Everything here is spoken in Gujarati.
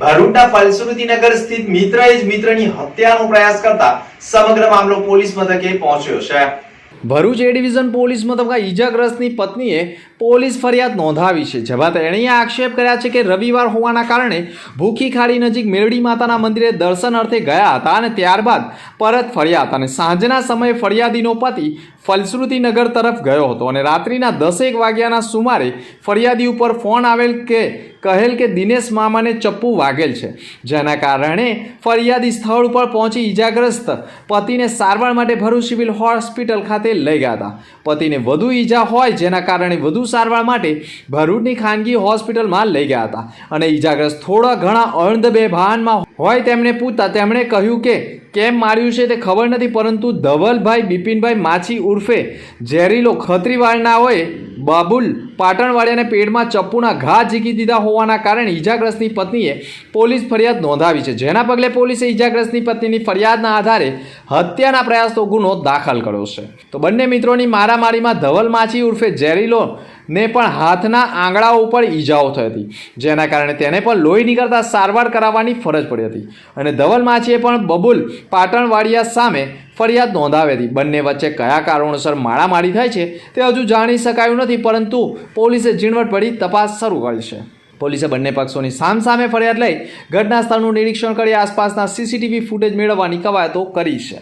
ભરૂચના નગર સ્થિત મિત્ર જ મિત્રની હત્યાનો પ્રયાસ કરતા સમગ્ર મામલો પોલીસ મથકે પહોંચ્યો છે. ભરૂચ એ ડિવિઝન પોલીસ મથકમાં ઈજાગ્રસ્તની પત્નીએ પોલીસ ફરિયાદ નોંધાવી છે, જેમાં તેણીએ આક્ષેપ કર્યા છે કે રવિવાર હોવાના કારણે ભૂખી ખાડી નજીક મેરડી માતાના મંદિરે દર્શન અર્થે ગયા હતા અને ત્યારબાદ પરત ફર્યા હતા અને સાંજના સમયે ફરિયાદીનો પતિ ફલશ્રુતિનગર તરફ ગયો હતો અને રાત્રિના દસેક વાગ્યાના સુમારે ફરિયાદી ઉપર ફોન આવેલ કે, કહેલ કે દિનેશ મામાને ચપ્પુ વાગેલ છે, જેના કારણે ફરિયાદી સ્થળ ઉપર પહોંચી ઈજાગ્રસ્ત પતિને સારવાર માટે ભરૂચ સિવિલ હોસ્પિટલ ખાતે લઈ ગયા હતા. પતિને વધુ ઈજા હોય જેના કારણે વધુ સારવાર માટે ભરૂચની ખાનગી હોસ્પિટલમાં લઈ ગયા હતા. અને ઈજાગ્રસ્ત થોડા ઘણા અર્ધ બેભાનમાં હોય તેમને પૂછતા તેમણે કહ્યું કે, કેમ માર્યું છે તે ખબર નથી, પરંતુ ધવલભાઈ બિપિનભાઈ માછી ઉર્ફે ઝેરીલો ખત્રીવાળનાઓએ બાબુલ પાટણવાડિયાને પેટમાં ચપ્પુના ઘા ઝીકી દીધા હોવાના કારણે ઈજાગ્રસ્તની પત્નીએ પોલીસ ફરિયાદ નોંધાવી છે. જેના પગલે પોલીસે ઈજાગ્રસ્તની પત્નીની ફરિયાદના આધારે હત્યાના પ્રયાસનો ગુનો દાખલ કર્યો છે. તો બંને મિત્રોની મારામારીમાં ધવલ માછી ઉર્ફે ઝેરીલો ને પણ હાથના આંગળાઓ ઉપર ઈજાઓ થઈ હતી. જેના કારણે તેને પણ લોહી નીકળતા સારવાર કરાવવાની ફરજ પડી હતી. અને ધવલ માછીએ પણ બબુલ પાટણવાડિયા સામે ફરિયાદ નોંધાવી હતી. બંને વચ્ચે કયા કારણોસર મારામારી થાય છે તે હજુ જાણી શકાયું નથી, પરંતુ પોલીસે ઝીણવટ પડી, તપાસ શરૂ કરી છે પોલીસે બંને પક્ષોની સામસામે ફરિયાદ લઈ ઘટના સ્થળનું નિરીક્ષણ કરી આસપાસના સીસીટીવી ફૂટેજ મેળવવાની કવાયતો કરી છે.